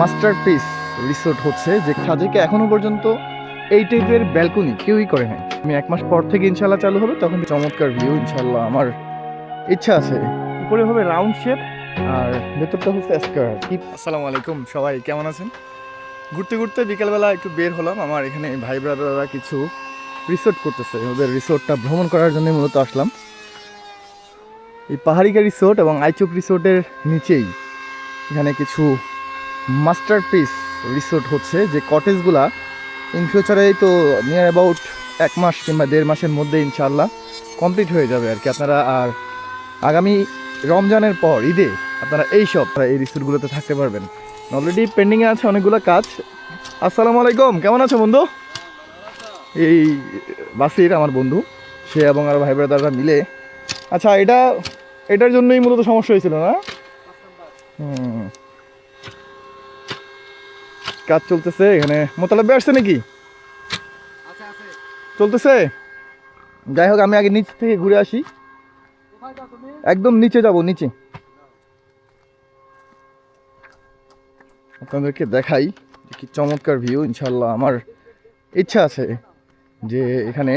Masterpiece resort হচ্ছে যে সাজেকে এখনও পর্যন্ত এই টাইপের ব্যালকনি কেউই করে নাই। আমি এক মাস পর থেকে ইনশাল্লাহ চালু হবে, তখন চমৎকার ভিউ ইনশাল্লাহ আমার ইচ্ছা আছে। উপরে হবে রাউন্ড শেপ আর ভেতরটা হচ্ছে স্কোয়ার আসসালামু আলাইকুম, সবাই কেমন আছেন? ঘুরতে ঘুরতে বিকেলবেলা একটু বের হলাম, আমার এখানে ভাই ব্রাদাররা কিছু রিসোর্ট করতেছে। ওদের রিসোর্টটা ভ্রমণ করার জন্য মূলত আসলাম। এই পাহাড়িকা রিসোর্ট এবং আইচক রিসোর্টের নিচেই এখানে কিছু মাস্টারপিস রিসোর্ট হচ্ছে, যে কটেজগুলা ইন ফিউচারেই তো নিয়ার অ্যাবাউট এক মাস কিংবা দেড় মাসের মধ্যে ইনশাল্লাহ কমপ্লিট হয়ে যাবে আর কি। আপনারা আর আগামী রমজানের পর, ঈদে আপনারা এই সব এই রিসোর্টগুলোতে থাকতে পারবেন। অলরেডি পেন্ডিংয়ে আছে অনেকগুলো কাজ। আসসালামু আলাইকুম, কেমন আছো বন্ধু? এই বাসির, আমার বন্ধু, সে এবং আর ভাই ব্রাদাররা মিলে। আচ্ছা এটা, এটার জন্যই মূলত সমস্যা হয়েছিল না? হুম। কাজ চলতেছে এখানে মোতালাবে আসছে নাকি? চলতেছে? যাই হোক আমি আগে নিচ থেকে ঘুরে আসি। একদম নিচে যাব নিচে। আপনাদেরকে দেখাই কি চমৎকার ভিউ ইনশাল্লাহ আমার ইচ্ছা আছে যে এখানে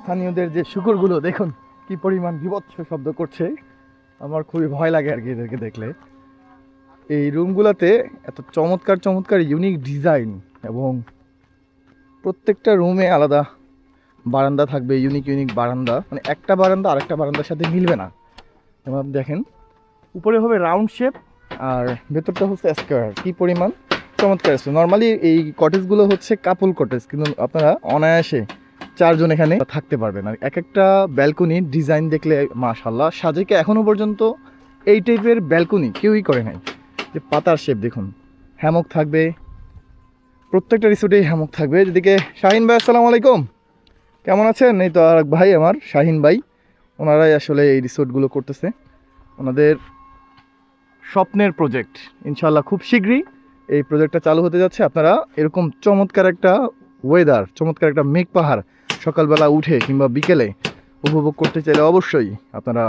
স্থানীয়দের যে শুকুরগুলো দেখুন কি পরিমাণ বিভৎস শব্দ করছে। আমার খুবই ভয় লাগে আর কি এদেরকে দেখলে। এই রুমগুলোতে এত চমৎকার চমৎকার ইউনিক ডিজাইন এবং প্রত্যেকটা রুমে আলাদা বারান্দা থাকবে ইউনিক ইউনিক বারান্দা। মানে একটা বারান্দা আরেকটা বারান্দার সাথে মিলবে না। যেমন আপনি দেখেন, উপরে হবে রাউন্ড শেপ আর ভেতরটা হচ্ছে স্কোয়ার কী পরিমাণ? চমৎকার আছে। নর্মালি এই কটেজগুলো হচ্ছে কাপল কটেজ কিন্তু আপনারা অনায়াসে চারজন এখানে থাকতে পারবেন। আর এক একটা ব্যালকনির ডিজাইন দেখলে মাশাল্লাহ সাজেকে এখনও পর্যন্ত এই টাইপের ব্যালকনি কেউই করে নাই। যে পাতার শেপ দেখুন। হ্যামক থাকবে। প্রত্যেকটা রিসোর্টেই হ্যামক থাকবে। যেদিকে শাহিন ভাই, আসসালামু আলাইকুম। কেমন আছেন? এই তো আর ভাই আমার, শাহিন ভাই। ওনারাই আসলে এই রিসোর্টগুলো করতেছে। ওনাদের স্বপ্নের প্রজেক্ট ইনশাল্লাহ খুব শীঘ্রই এই প্রজেক্টটা চালু হতে যাচ্ছে। আপনারা এরকম চমৎকার একটা ওয়েদার চমৎকার একটা মেঘ পাহাড় সকালবেলা উঠে কিংবা বিকেলে উপভোগ করতে চাইলে অবশ্যই আপনারা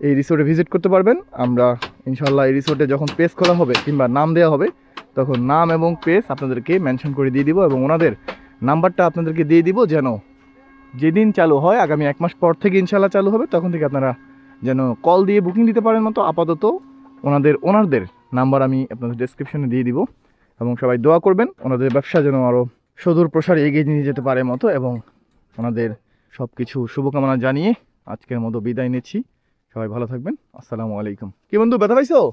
এই রিসোর্টে ভিজিট করতে পারবেন। আমরা ইনশাল্লাহ এই রিসোর্টে যখন পেজ খোলা হবে কিংবা নাম দেওয়া হবে, তখন নাম এবং পেজ আপনাদেরকে মেনশন করে দিয়ে দিব এবং ওনাদের নাম্বারটা আপনাদেরকে দিয়ে দিব যেন যেদিন চালু হয়, আগামী এক মাস পর থেকে ইনশাল্লাহ চালু হবে, তখন থেকে আপনারা যেন কল দিয়ে বুকিং দিতে পারেন মতো আপাতত ওনাদের, ওনারদের নাম্বার আমি আপনাদের ডেসক্রিপশনে দিয়ে দিব এবং সবাই দোয়া করবেন, ওনাদের ব্যবসা যেন আরও সুদূর প্রসারে এগিয়ে নিয়ে যেতে পারে মতো এবং ওনাদের সব কিছু শুভকামনা জানিয়ে আজকের মতো বিদায় নিচ্ছি। সবাই ভালো থাকবেন। আসসালামু আলাইকুম। কি বন্ধু ব্যথা পাইছো?